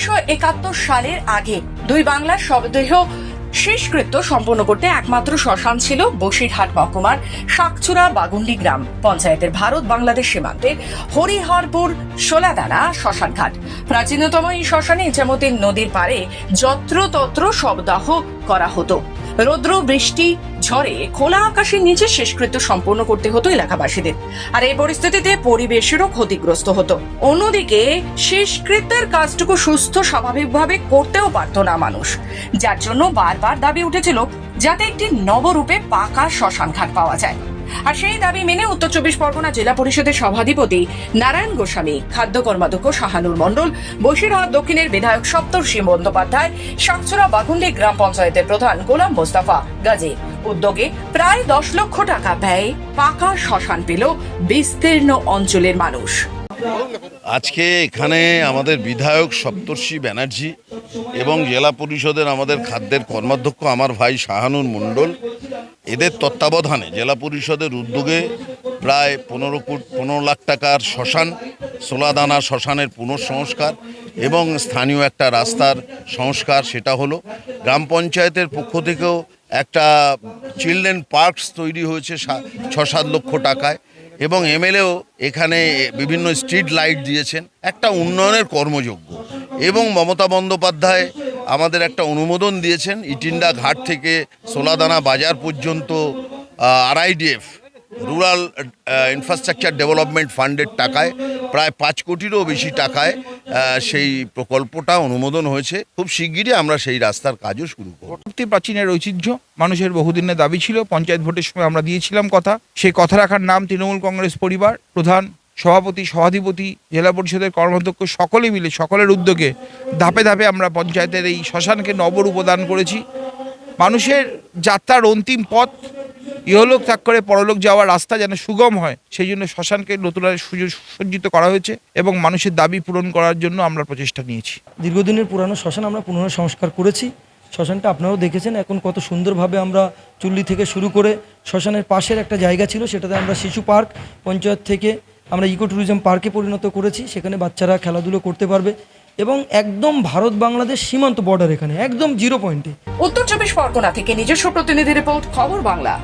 উনিশশো একাত্তর সালের আগে দুই বাংলার শবদেহ শেষকৃত্য সম্পন্ন করতে একমাত্র শ্মশান ছিল বসিরহাট মহকুমার শাকচুরা বাগুন্ডি গ্রাম। পঞ্চায়েতের ভারত বাংলাদেশ সীমান্তে হরিহরপুর সোলাদানা শ্মশান ঘাট প্রাচীনতম এই শ্মশানে ইচ্ছামতি নদীর পারে যত্রতত্র শবদাহ করা হতো। রৌদ্র, বৃষ্টি ঝড়ে খোলা আকাশের নিচে শেষকৃত্য সম্পূর্ণ করতে হতো এলাকাবাসীদের। আর এই পরিস্থিতিতে পরিবেশেরও ক্ষতিগ্রস্ত হতো। অন্যদিকে, শেষকৃত্যের কাজটুকু সুস্থ, স্বাভাবিকভাবে করতেও পারত না মানুষ। যার জন্য বারবার দাবি উঠেছিল, যাতে একটি নবরূপে পাকা শ্মশান ঘাট পাওয়া যায়। আর সেই দাবি মেনে উত্তর চব্বিশ পরগনা জেলা পরিষদের সভাধিপতি নারায়ণ গোস্বামী, খাদ্য কর্মাধ্যক্ষ শাহানুর মণ্ডল, বসিরহাট দক্ষিণের বিধায়ক সপ্তর্ষি বন্দ্যোপাধ্যায় সাকচুরা বাগুন্ডি গ্রাম পঞ্চায়েতের প্রধান গোলাম মোস্তাফা গাজী। উদ্যোগে প্রায় দশ লক্ষ টাকা ব্যয়ে পাকা শ্মশান পেল বিস্তীর্ণ অঞ্চলের মানুষ। আজকে এখানে আমাদের বিধায়ক সপ্তর্ষি ব্যানার্জি এবং জেলা পরিষদের আমাদের খাদ্যের কর্মাধ্যক্ষ আমার ভাই শাহানুর মণ্ডল এদের তত্ত্বাবধানে জেলা পরিষদের উদ্যোগে প্রায় পনেরো কোটি পনেরো লাখ টাকার শ্মশান, সোলাদানা শ্মশানের পুনঃসংস্কার এবং স্থানীয় একটা রাস্তার সংস্কার, সেটা হলো গ্রাম পঞ্চায়েতের পক্ষ থেকেও একটা চিলড্রেন পার্কস তৈরি হয়েছে ছ সাত লক্ষ টাকায় এবং এমএলএও এখানে বিভিন্ন স্ট্রিট লাইট দিয়েছেন। একটা উন্নয়নের কর্মযোগ্য। এবং মমতা বন্দ্যোপাধ্যায় আমাদের একটা অনুমোদন দিয়েছেন ইটিন্ডা ঘাট থেকে সোলাদানা বাজার পর্যন্ত আরআইডিএফ রুরাল ইনফ্রাস্ট্রাকচার ডেভেলপমেন্ট ফান্ডের টাকায়, প্রায় পাঁচ কোটিরও বেশি টাকায় সেই প্রকল্পটা অনুমোদন হয়েছে। খুব শিগগিরই আমরা সেই রাস্তার কাজও শুরু করব। প্রাচীনের ঐতিহ্য, মানুষের বহুদিনের দাবি ছিল, পঞ্চায়েত ভোটের সময় আমরা দিয়েছিলাম কথা। সেই কথা রাখার নাম তৃণমূল কংগ্রেস পরিবার, প্রধান সভাপতি, সভাধিপতি, জেলা পরিষদের কর্মাধ্যক্ষ সকলে মিলে, সকলের উদ্যোগে ধাপে ধাপে আমরা পঞ্চায়েতের এই শ্মশানকে নবরূপ দান করেছি। মানুষের যাত্রার অন্তিম পথ ইহলোক ত্যাগ করে পরলোক যাওয়ার রাস্তা যেন সুগম হয়, সেই জন্য শ্মশানকে নতুন সুসজ্জিত করা হয়েছে এবং মানুষের দাবি পূরণ করার জন্য আমরা প্রচেষ্টা নিয়েছি। দীর্ঘদিনের পুরানো শ্মশান আমরা পুনরায় পুনঃসংস্কার করেছি। শ্মশানটা আপনারাও দেখেছেন, এখন কত সুন্দরভাবে আমরা চুল্লি থেকে শুরু করে শ্মশানের পাশের একটা জায়গা ছিল, সেটাতে আমরা শিশু পার্ক পঞ্চায়েত থেকে আমরা ইকো ট্যুরিজম পার্কে পরিণত করেছি, সেখানে বাচ্চারা খেলাধুলো করতে পারবে এবং একদম ভারত বাংলাদেশ সীমান্ত বর্ডার এখানে, একদম জিরো পয়েন্টে উত্তর চব্বিশ পরগনা থেকে নিজস্ব প্রতিনিধি রিপোর্ট খবর বাংলা।